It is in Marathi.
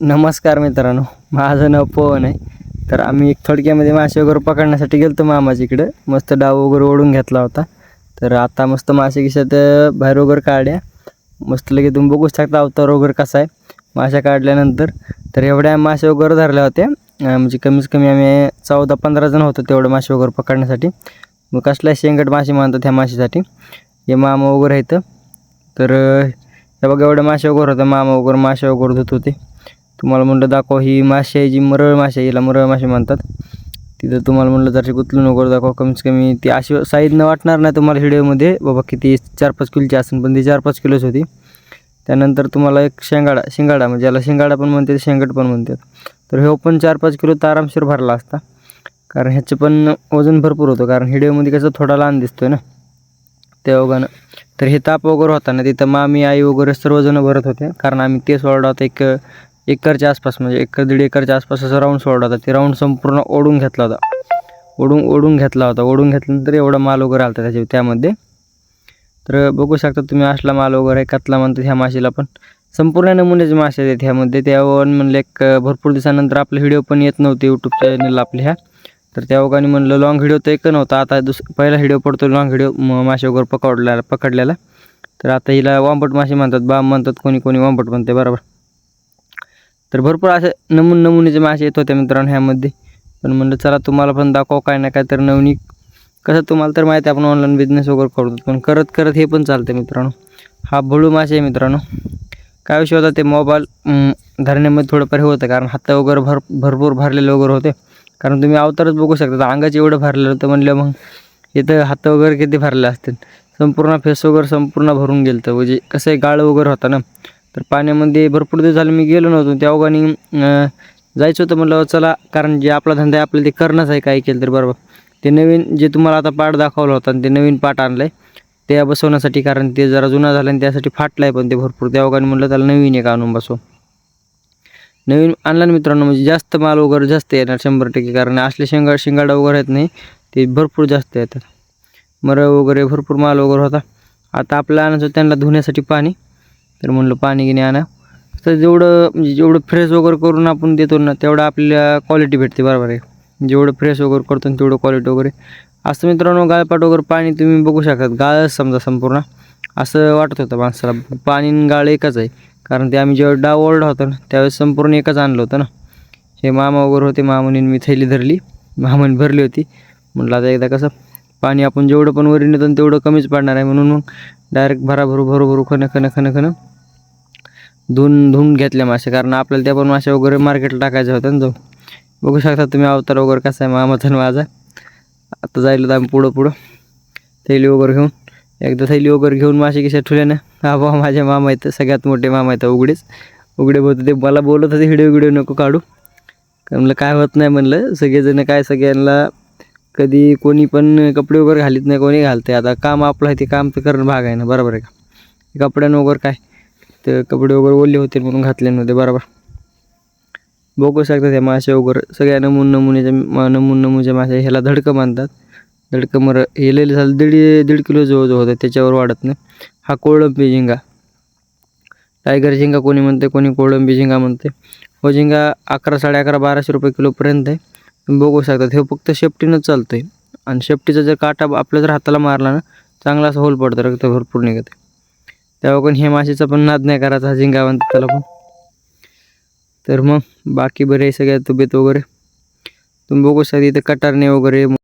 नमस्कार मित्रांनो माझं नाव पवन आहे. तर आम्ही एक थोडक्यामध्ये मासे वगैरे पकडण्यासाठी गेलो मामाच्या इकडं. मस्त डाव वगैरे ओढून घेतला होता. तर आता मस्त मासे खिशात बाहेर वगैरे काढ्या मस्त लगेच तुम्ही बघूच शकता अवतार वगैरे कसा आहे. माशा काढल्यानंतर तर एवढ्या मासे वगैरे धरल्या होत्या. म्हणजे कमीत कमी आम्ही चौदा पंधरा जण होतो तेवढं मासे वगैरे पकडण्यासाठी. मग कसला शेंगट मासे मानतात ह्या माशासाठी. हे मामा वगैरे आहेत. तर हे बघा एवढे मासे वगैरे होते. मामा वगैरे मासे वगैरे धुत होते. तुम्हाला म्हणलं दाखवा ही माशी आहे जी मरळ माशी आहे हिला मरळ मासे म्हणतात. तिथं तुम्हाला म्हणलं जरशी गुतलून वगैरे दाखवा कमीत कमी ती अशी साईजनं वाटणार नाही तुम्हाला व्हिडिओमध्ये बाबा किती चार पाच किलोची असेल पण ती चार पाच किलोच होती. त्यानंतर तुम्हाला एक शेंगाडा शिंगाडा म्हणजे याला शिंगाडा पण म्हणतात शेंगट पण म्हणतात. तर हे पण चार पाच किलो तर आरामशीर भरला असता. कारण ह्याचं पण वजन भरपूर होतं कारण हिडिओमध्ये कसं थोडा लहान दिसतो आहे ना. त्या ओघानं. तर हे ताप वगैरे होता ना तिथं मामी आई वगैरे सर्वजण भरत होते. कारण आम्ही ते ऑर्डर होता एक एकरच्या आसपास म्हणजे एकर दीड एकरच्या आसपास असं राऊंड सोडला होता. ते राऊंड संपूर्ण ओढून घेतला होता. ओढून ओढून घेतला होता. ओढून घेतल्यानंतर एवढा माल वगैरे आला होता त्याच्या त्यामध्ये. तर बघू शकता तुम्ही असला माल वगैरे कातला म्हणतात ह्या माशीला पण. संपूर्ण नमुन्याचे मासे आहेत ह्यामध्ये. त्यावर म्हणलं एक भरपूर दिवसानंतर आपले व्हिडिओ पण येत नव्हते यूट्यूब चॅनलला आपल्या ह्या. तर त्या ओघाने म्हणलं लॉंग व्हिडिओ तर एक नव्हता. आता दुस पहिला व्हिडिओ पडतो लॉंग व्हिडिओ मासे वगैरे पकडला पकडलेला. तर आता हिला वांबट मासे म्हणतात बाम म्हणतात कोणी कोणी वांबट म्हणते बरोबर. तर भरपूर असे नमून नमुनेचे मासे येत होते मित्रांनो ह्यामध्ये. पण म्हणलं चला तुम्हाला पण दाखवा काय ना काय तर नवनी. कसं तुम्हाला तर माहिती आहे आपण ऑनलाईन बिझनेस वगैरे करतो पण करत करत हे पण चालतं मित्रांनो. हा भळू मासे आहे मित्रांनो. काय विषय होता ते मोबाईल धरण्यामध्ये थोडंफार हे होतं कारण हात वगैरे भर भरपूर भरलेले वगैरे होते. कारण तुम्ही अवतारच बघू शकता अंगाचे एवढं भरलेलं होतं म्हणलं मग इथं हात वगैरे किती भरले असतील. संपूर्ण फेस वगैरे संपूर्ण भरून गेलं होतं म्हणजे कसं आहे गाळ वगैरे होता ना. तर पाण्यामध्ये भरपूर दिवस झाले मी गेलो नव्हतो. त्या ओघाने जायचं होतं. म्हटलं चला कारण जे आपला धंदा आहे आपल्याला ते करणंच आहे काय केलं तर बरोबर. ते नवीन जे तुम्हाला आता पाठ दाखवलं होता आणि ते नवीन पाठ आणलं आहे ते बसवण्यासाठी कारण ते जरा जुना झालं आणि त्यासाठी फाटलं आहे पण ते भरपूर. त्या ओघाने म्हटलं त्याला नवीन एक आणून बसव. नवीन आणला मित्रांनो म्हणजे जास्त माल वगैरे जास्त येणार शंभर टक्के कारण असले शेंगा शिंगाडा वगैरे आहेत नाही ते भरपूर जास्त येतात. मरळ वगैरे भरपूर माल वगैरे होता. आता आपल्याला आणायचं त्यांना धुण्यासाठी पाणी. तर म्हणलं पाणी घेणे आणा. तर जेवढं म्हणजे जेवढं फ्रेश वगैरे करून आपण देतो ना तेवढं आपल्याला क्वालिटी भेटते बरोबर आहे. जेवढं फ्रेश वगैरे करतो ना तेवढं क्वालिटी वगैरे. असं मित्रांनो गाळपाट वगैरे पाणी तुम्ही बघू शकतात. गाळच समजा संपूर्ण. असं वाटत होतं माणसाला. पाणी गाळ एकच आहे. कारण ते आम्ही जेव्हा डाव ओरडा होता ना त्यावेळेस संपूर्ण एकच आणलं होतं ना. हे मामा वगैरे होते मामाने मी थैली धरली. मामाने भरली होती. म्हटलं आता एकदा कसं पाणी आपण जेवढं पण वरी नेतो तेवढं कमीच पडणार आहे. म्हणून मग डायरेक्ट भराभरू भरूभरू भरू भरू खणं खणं खणं खणं. धुवून धुवून घेतल्या मासे कारण आपल्याला त्या पण मासे वगैरे मार्केटला टाकायच्या होत्या ना जाऊ बघू शकता तुम्ही अवतार वगैरे कसा आहे मामाचा माझा. आता जायला तर आम्ही पुढं पुढं. थैली वगैरे घेऊन. एकदा थैली वगैरे घेऊन मासे कशा ठेवल्या ना हा बा माझ्या मामा आहेत सगळ्यात मोठे मामा आहेत उघडेच. उघडे बोलत ते मला बोलत होते हिडिओ व्हिडिओ नको काढू. म्हणलं काय होत नाही म्हणलं सगळेजण काय सगळ्यांना कधी कोणी पण कपडे वगैरे घालीत नाही कोणी घालते आता काम आपलं आहे ते काम तर करणं भाग आहे ना बरोबर आहे का? कपड्यानं वगैरे काय तर कपडे वगैरे ओले होते म्हणून घातले नव्हते बरोबर. बघू शकता त्या मासे वगैरे सगळ्या नमून नमुनेच्या नमून नमुन्याच्या मासे ह्याला धडकं मानतात. धडकं मर हे झालं दीड दीड किलो जवळजवळ होतं त्याच्यावर वाढत नाही. हा कोळंबी झिंगा. टायगर झिंगा कोणी म्हणते कोणी कोळंबी झिंगा म्हणते. हो झिंगा अकरा साडे अकरा बाराशे रुपये किलोपर्यंत आहे. बघू शकतात हे फक्त शेफ्टीनंच चालतं आहे आणि शेफ्टीचा जर काटा आपल्या जर हाताला मारला ना चांगला असा होल पडतो रक्त भरपूर निघत तेव्हा पण हे माशीचा पण नाद नाही करायचा झिंगावंत त्याला पण. तर मग बाकी बरे सगळ्या तब्येत वगैरे. तुम्ही बघू शकता इथं कटारणे वगैरे